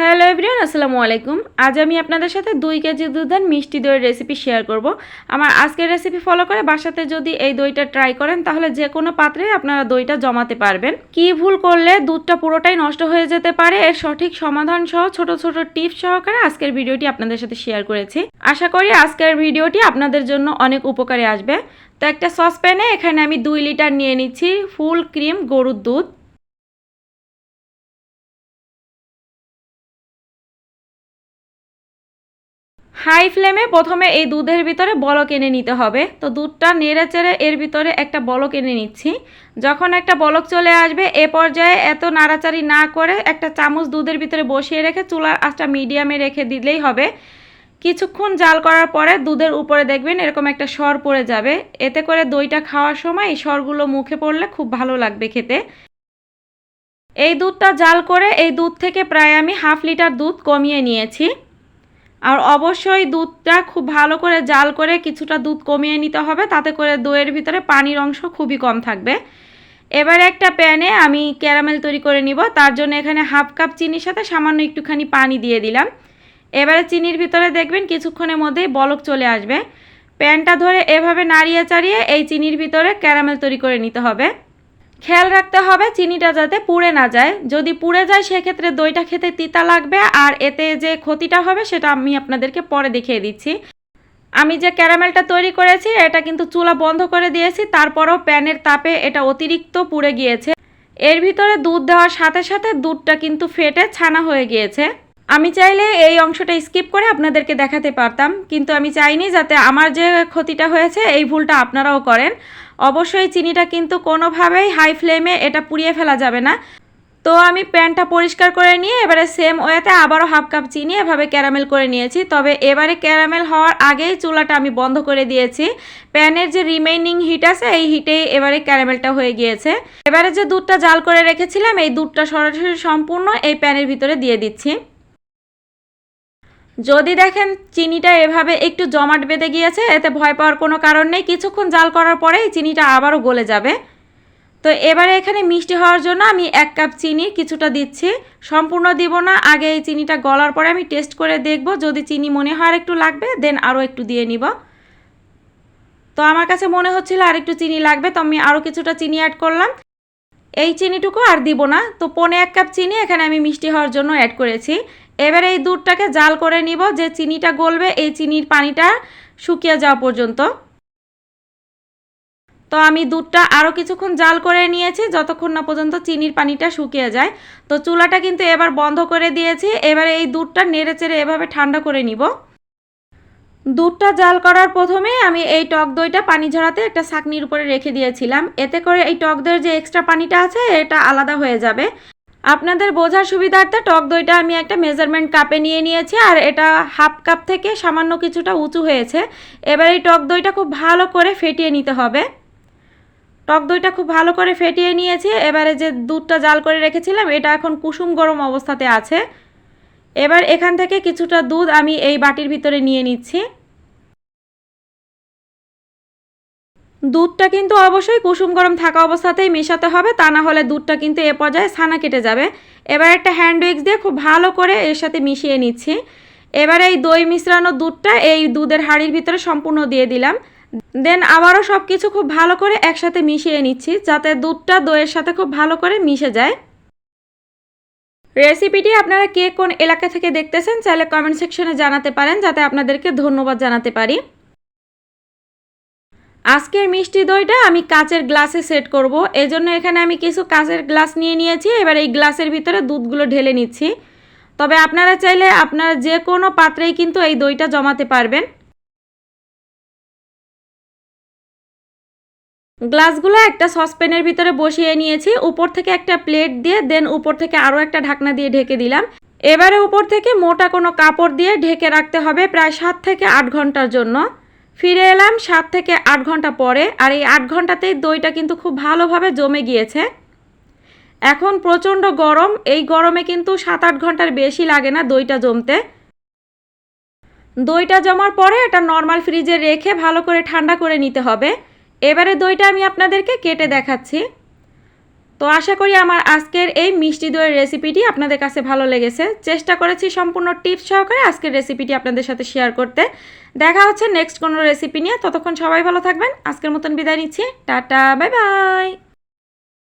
Hello everyone, আসসালামু আলাইকুম। আজ আমি আপনাদের সাথে দুই কেজি দুধের মিষ্টি দইয়ের রেসিপি শেয়ার করব। আমার আজকের রেসিপি ফলো করে বাসাতে যদি এই দইটা ট্রাই করেন, তাহলে যে কোনো পাত্রে আপনারা দইটা জমাতে পারবেন। কি ভুল করলে দুধটা পুরোটাই নষ্ট হয়ে যেতে পারে, এর সঠিক সমাধান সহ ছোট ছোট টিপস সহকারে আজকের ভিডিওটি আপনাদের সাথে শেয়ার করেছি। আশা করি আজকের ভিডিওটি আপনাদের জন্য অনেক উপকারে আসবে। তো একটা সসপ্যানে এখানে আমি দুই লিটার নিয়ে নিচ্ছি ফুল ক্রিম গরুর দুধ। হাই ফ্লেমে প্রথমে এই দুধের ভিতরে বলক এনে নিতে হবে। তো দুধটা নেড়ে চেড়ে এর ভিতরে একটা বলক এনে নিচ্ছি। যখন একটা বলক চলে আসবে, এ পর্যায়ে এত নাড়াচাড়ি না করে একটা চামচ দুধের ভিতরে বসিয়ে রেখে চুলার আঁচটা মিডিয়ামে রেখে দিলেই হবে। কিছুক্ষণ জাল করার পরে দুধের উপরে দেখবেন এরকম একটা সর পড়ে যাবে। এতে করে দইটা খাওয়ার সময় এই সরগুলো মুখে পড়লে খুব ভালো লাগবে খেতে। এই দুধটা জাল করে এই দুধ থেকে প্রায় আমি হাফ লিটার দুধ কমিয়ে নিয়েছি। আর অবশ্যই দুধটা খুব ভালো করে জাল করে কিছুটা দুধ কমিয়ে নিতে হবে, তাতে করে দইয়ের ভিতরে পানির অংশ খুবই কম থাকবে। এবারে একটা প্যানে আমি ক্যারামেল তৈরি করে নিব, তার জন্য এখানে হাফ কাপ চিনির সাথে সামান্য একটুখানি পানি দিয়ে দিলাম। এবারে চিনির ভিতরে দেখবেন কিছুক্ষণের মধ্যেই বলক চলে আসবে। প্যানটা ধরে এভাবে নাড়িয়ে চাড়িয়ে এই চিনির ভিতরে ক্যারামেল তৈরি করে নিতে হবে। খেয়াল রাখতে হবে চিনিটা যাতে পুড়ে না যায়। যদি পুড়ে যায়, সেক্ষেত্রে দইটা খেতে তিতা লাগবে আর এতে যে ক্ষতিটা হবে, সেটা আমি আপনাদেরকে পরে দেখিয়ে দিচ্ছি। আমি যে ক্যারামেলটা তৈরি করেছি, এটা কিন্তু চুলা বন্ধ করে দিয়েছি, তারপরও প্যানের তাপে এটা অতিরিক্ত পুড়ে গিয়েছে। এর ভিতরে দুধ দেওয়ার সাথে সাথে দুধটা কিন্তু ফেটে ছানা হয়ে গিয়েছে। আমি চাইলে এই অংশটা স্কিপ করে আপনাদেরকে দেখাতে পারতাম, কিন্তু আমি চাইনি যাতে আমার যে ক্ষতিটা হয়েছে, এই ভুলটা আপনারাও করেন। অবশ্যই চিনিটা কিন্তু কোনোভাবেই হাই ফ্লেমে এটা পুড়িয়ে ফেলা যাবে না। তো আমি প্যানটা পরিষ্কার করে নিয়ে এবারে সেম ওয়েতে আবারও হাফ কাপ চিনি এভাবে ক্যারামেল করে নিয়েছি। তবে এবারে ক্যারামেল হওয়ার আগেই চুলাটা আমি বন্ধ করে দিয়েছি। প্যানের যে রিমেইনিং হিট আছে, এই হিটেই এবারে ক্যারামেলটা হয়ে গিয়েছে। এবারে যে দুধটা জাল করে রেখেছিলাম, এই দুধটা সরাসরি সম্পূর্ণ এই প্যানের ভিতরে দিয়ে দিচ্ছি। যদি দেখেন চিনিটা এভাবে একটু জমাট বেঁধে গিয়েছে, এতে ভয় পাওয়ার কোনো কারণ নেই। কিছুক্ষণ জাল করার পরেই চিনিটা আবারও গলে যাবে। তো এবারে এখানে মিষ্টি হওয়ার জন্য আমি এক কাপ চিনি কিছুটা দিচ্ছি। সম্পূর্ণ দিব না, আগে এই চিনিটা গলার পরে আমি টেস্ট করে দেখব। যদি চিনি মনে হয় একটু লাগবে, দেন আরও একটু দিয়ে নিব। তো আমার কাছে মনে হচ্ছিল আর একটু চিনি লাগবে, তো আমি আরও কিছুটা চিনি অ্যাড করলাম। এই চিনিটুকু আর দিব না। তো পনে এক কাপ চিনি এখানে আমি মিষ্টি হওয়ার জন্য অ্যাড করেছি। এবার এই দুধটাকে জাল করে নিব যে চিনিটা গলবে, এই চিনির পানিটা শুকিয়ে যাওয়া পর্যন্ত। তো আমি দুধটা আরও কিছুক্ষণ জাল করে নিয়েছি, যতক্ষণ না পর্যন্ত চিনির পানিটা শুকিয়ে যায়। তো চুলাটা কিন্তু এবার বন্ধ করে দিয়েছি। এবার এই দুধটা নেড়ে চেড়ে এভাবে ঠান্ডা করে নিব। দুধটা জাল করার প্রথমে আমি এই টক দইটা পানি ঝরাতে একটা ছাকনির উপরে রেখে দিয়েছিলাম। এতে করে এই টক দইয়ের যে এক্সট্রা পানিটা আছে, এটা আলাদা হয়ে যাবে। আপনাদের বোঝার সুবিধার্থে টক দইটা আমি একটা মেজারমেন্ট কাপে নিয়ে নিয়েছি, আর এটা হাফ কাপ থেকে সামান্য কিছুটা উঁচু হয়েছে। এবার এই টক দইটা খুব ভালো করে ফেটিয়ে নিতে হবে। টক দইটা খুব ভালো করে ফেটিয়ে নিয়েছি। এবারে যে দুধটা জাল করে রেখেছিলাম, এটা এখন কুসুম গরম অবস্থাতে আছে। এবার এখান থেকে কিছুটা দুধ আমি এই বাটির ভিতরে নিয়ে নিচ্ছি। দুধটা কিন্তু অবশ্যই কুসুম গরম থাকা অবস্থাতেই মেশাতে হবে, তা না হলে দুধটা কিন্তু এ পর্যায়ে ছানা কেটে যাবে। এবার একটা হ্যান্ড উইক্স দিয়ে খুব ভালো করে এর সাথে মিশিয়ে নিচ্ছি। এবার এই দই মিশ্রানো দুধটা এই দুধের হাঁড়ির ভিতরে সম্পূর্ণ দিয়ে দিলাম। দেন আবারও সব কিছু খুব ভালো করে একসাথে মিশিয়ে নিচ্ছি, যাতে দুধটা দইয়ের সাথে খুব ভালো করে মিশে যায়। রেসিপিটি আপনারা কে কোন এলাকা থেকে দেখতেছেন, চাইলে কমেন্ট সেকশনে জানাতে পারেন, যাতে আপনাদেরকে ধন্যবাদ জানাতে পারি। আজকের মিষ্টি দইটা আমি কাঁচের গ্লাসে সেট করব। এজন্য এখানে আমি কিছু কাঁচের গ্লাস নিয়ে নিয়েছি। এবার এই গ্লাসের ভিতরে দুধগুলো ঢেলে নিচ্ছি। তবে আপনারা চাইলে আপনারা যে কোনো পাত্রেই কিন্তু এই দইটা জমাতে পারবেন। গ্লাসগুলো একটা সসপ্যানের ভিতরে বসিয়ে নিয়েছি। উপর থেকে একটা প্লেট দিয়ে, দেন উপর থেকে আরও একটা ঢাকনা দিয়ে ঢেকে দিলাম। এবারে উপর থেকে মোটা কোনো কাপড় দিয়ে ঢেকে রাখতে হবে প্রায় সাত থেকে আট ঘণ্টার জন্য। ফিরে এলাম সাত থেকে আট ঘণ্টা পরে, আর এই আট ঘন্টাতেই দইটা কিন্তু খুব ভালোভাবে জমে গিয়েছে। এখন প্রচণ্ড গরম, এই গরমে কিন্তু সাত আট ঘণ্টার বেশি লাগে না দইটা জমতে। দইটা জমার পরে এটা নর্মাল ফ্রিজে রেখে ভালো করে ঠান্ডা করে নিতে হবে। এবারে দইটা আমি আপনাদেরকে কেটে দেখাচ্ছি। তো আশা করি আমার আজকের এই মিষ্টি দইয়ের রেসিপিটি আপনাদের কাছে ভালো লেগেছে। চেষ্টা করেছি সম্পূর্ণ টিপস সহকারে আজকের রেসিপিটি আপনাদের সাথে শেয়ার করতে। দেখা হচ্ছে নেক্সট কোনো রেসিপি নিয়ে। ততক্ষণ সবাই ভালো থাকবেন। আজকের মতন বিদায় নিচ্ছি। Tata bye bye